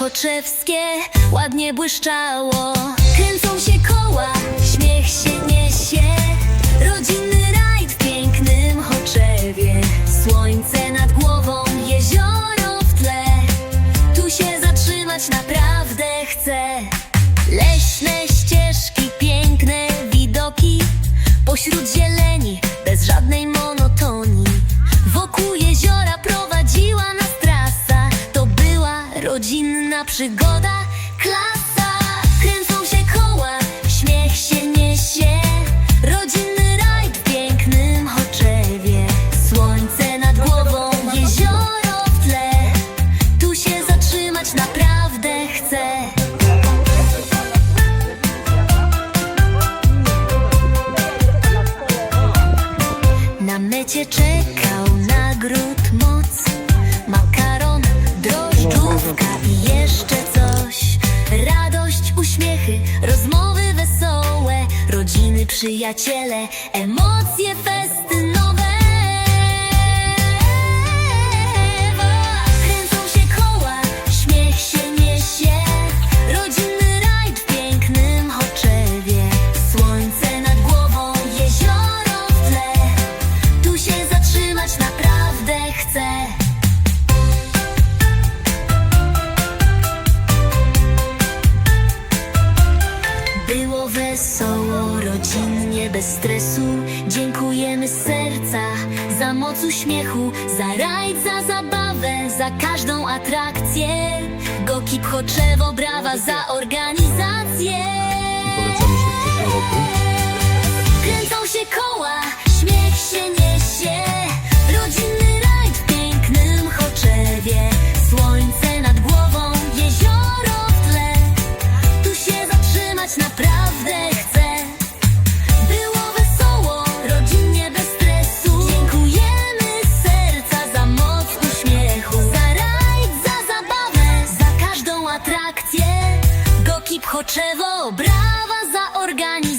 choczewskie ładnie błyszczało. Kręcą się koła, śmiech się niesie, klasa. Kręcą się koła, śmiech się niesie. Rodzinny rajd w pięknym Choczewie. Słońce nad głową, jezioro w tle. Tu się zatrzymać naprawdę chcę Na mecie czekał przyjaciele, emocje bez stresu. Dziękujemy z serca za moc uśmiechu Za rajd, za zabawę, za każdą atrakcję. Gokip Choczewo, brawa za organizację. Polecamy się Choczewo, brawa za organizację